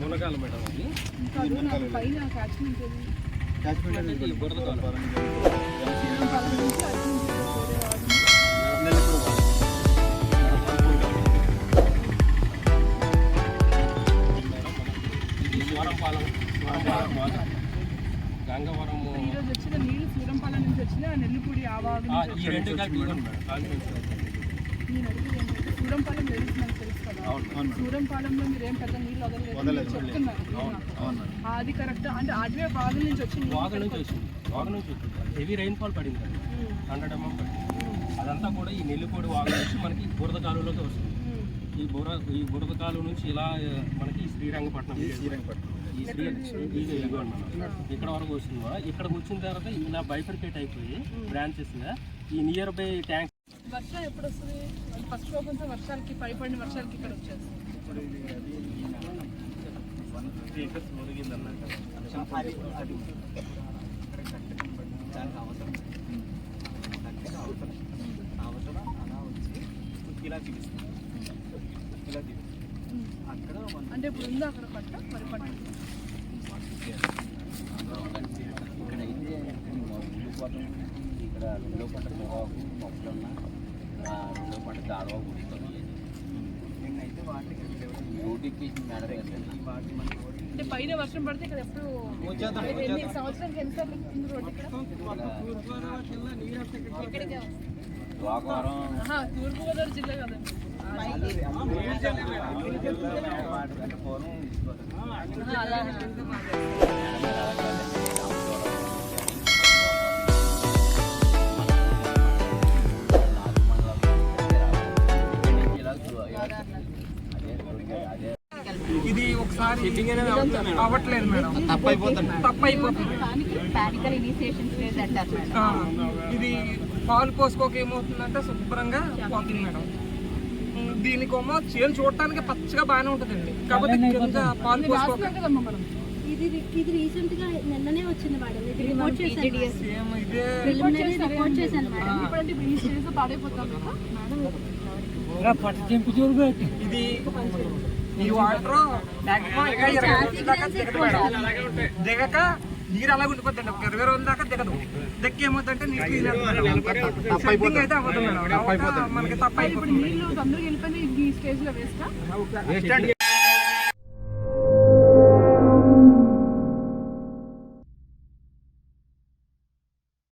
Munagala madam అది గంగవరం ఈరోజు వచ్చిన నీళ్ళు సూరంపాల నుంచి నెల్లిపూడి ఆవాగు నేను అడిగేది సూరంపాలెం తెలుసు కదా? సూరంపాలెంలో మీరు ఏం పెద్ద నీళ్ళు వదలలేదు చెప్తున్నారు. అది కరెక్ట్. అంటే అటువే బాగుల నుంచి వచ్చి నీళ్ళు వాగు నుంచి వచ్చింది వాగు నుంచి వచ్చింది హెవీ రైన్ఫాల్ పడింది కదా. ఉమ్, హండ్రెడ్ ఎంఎం పడింది. అదంతా కూడా ఈ నెల్లిపూడి వాగు నుంచి మనకి బురద కాలువలోకి వస్తుంది. ఈ బుర ఈ బురద కాలువ నుంచి ఇలా మనకి శ్రీరంగపట్నం ఈ ఇక్కడ వరకు వస్తుందా ఇక్కడికి వచ్చిన తర్వాత ఇలా బైఫర్కేట్ అయిపోయి బ్రాంచెస్గా ఈ నియర్ బై ట్యాంక్ వర్షం ఎప్పుడు వస్తుంది? ఫస్ట్ రోజంతా వర్షాలకి పైపడిన వర్షాలకి ఇక్కడ వచ్చేస్తుంది అంటే ఇప్పుడు ఉందా అక్కడ పట్ట? మరి పట్ట. ఇక్కడ రెండో పంట పొగాకు మొక్కలున్న రెండో పంట దాడవ కుడుతుంది నేనైతే వాటికి రోడ్డుకి మేడం అంటే పైన వర్షం పడితే ఇక్కడ ఎప్పుడు సంవత్సరానికి తూర్పుగోదావరి జిల్లా కదండి. ఇది ఒకసారి అవ్వట్లేదు మేడం. తప్పు అయిపోతుంది పానికల్ ఇనిషియేషన్ ఫేజ్ అంటారు మేడం. ఆ, ఇది పాలు పోసుకోక ఏమవుతుందంటే శుభ్రంగా పోతుంది మేడం. ఉమ్, దీనికేమో చేను చూడటానికి పచ్చగా బాగానే ఉంటుందండి. కాకపోతే కింద పాలు పోసుకోక ఇది ఇది రీసెంట్గా నిన్ననే వచ్చింది మేడం. ఇది రిపోర్ట్ చేశాను సేమ్ ఇదే ప్రిలిమినరీ రిపోర్ట్ చేశాను మేడం. ఇప్పుడంటే ఇప్పుడు ఈ స్టేజ్లో పాడైపోతాం కదా ఇది ఈ వాటర్ మాక్సిమం ఇంకా ఇరవై రోజుల దాకా దిగదు మేడం. దిగక నీరు అలాగ ఉండిపోతుంది ఒక ఇరవై రోజుల దాకా దిగదు. దిక్కి ఏమవుతుందంటే నీరు అవుతుంది. అయితే అవ్వదు మేడం. మనకి తప్ప ఇప్పుడు నీళ్ళు తొందరగా వెళ్ళిపోయింది ఈ స్టేజ్లో వేస్తా